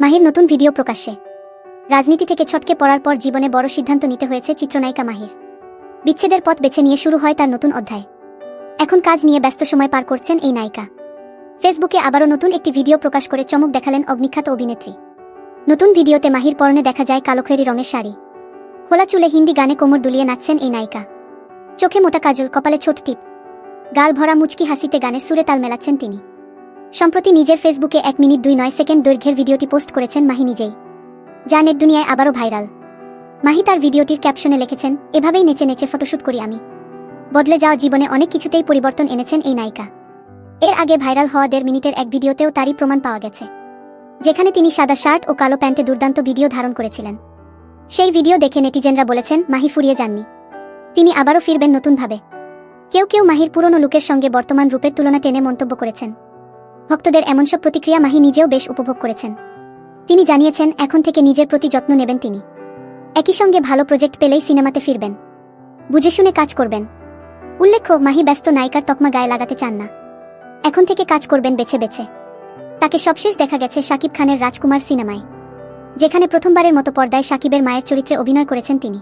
মাহির নতুন ভিডিও প্রকাশ্যে। রাজনীতি থেকে ছটকে পড়ার পর জীবনে বড় সিদ্ধান্ত নিতে হয়েছে চিত্রনায়িকা মাহির। বিচ্ছেদের পথ বেছে নিয়ে শুরু হয় তার নতুন অধ্যায়। এখন কাজ নিয়ে ব্যস্ত সময় পার করছেন এই নায়িকা। ফেসবুকে আবারও নতুন একটি ভিডিও প্রকাশ করে চমক দেখালেন অগ্নিখ্যাত অভিনেত্রী। নতুন ভিডিওতে মাহির পরনে দেখা যায় কালো খয়েরি রঙের শাড়ি। খোলা চুলে হিন্দি গানে কোমর দুলিয়ে নাচছেন এই নায়িকা। চোখে মোটা কাজল, কপালে ছোট টিপ। গাল ভরা মুচকি হাসিতে গানের সুরে তাল মেলাচ্ছেন তিনি। সম্প্রতি নিজের ফেসবুকে এক মিনিট দুই নয় সেকেন্ড দৈর্ঘ্যের ভিডিওটি পোস্ট করেছেন মাহি নিজেই। যা নেট দুনিয়ায় আবারও ভাইরাল। মাহি তার ভিডিওটির ক্যাপশনে লিখেছেন, এভাবেই নেচে নেচে ফটোশ্যুট করি আমি। বদলে যাওয়া জীবনে অনেক কিছুতেই পরিবর্তন এনেছেন এই নায়িকা। এর আগে ভাইরাল হওয়া দেড় মিনিটের এক ভিডিওতেও তারই প্রমাণ পাওয়া গেছে। যেখানে তিনি সাদা শার্ট ও কালো প্যান্টে দুর্দান্ত ভিডিও ধারণ করেছিলেন। সেই ভিডিও দেখে নেটিজেনরা বলেছেন, মাহি ফুরিয়ে যাননি। তিনি আবারও ফিরবেন নতুনভাবে। কেউ কেউ মাহির পুরনো লুকের সঙ্গে বর্তমান রূপের তুলনা টেনে মন্তব্য করেছেন। ভক্তদের এমন সব প্রতিক্রিয়া মাহি নিজেও বেশ উপভোগ করেছেন। তিনি জানিয়েছেন, এখন থেকে নিজের প্রতি যত্ন নেবেন তিনি। একই সঙ্গে ভালো প্রজেক্ট পেলেই সিনেমাতে ফিরবেন। বুঝে শুনে কাজ করবেন। উল্লেখ্য, মাহি ব্যস্ত নায়িকার তকমা গায়ে লাগাতে চান না। এখন থেকে কাজ করবেন বেছে বেছে। তাকে সবশেষ দেখা গেছে শাকিব খানের রাজকুমার সিনেমায়, যেখানে প্রথমবারের মতো পর্দায় শাকিবের মায়ের চরিত্রে অভিনয় করেছেন তিনি।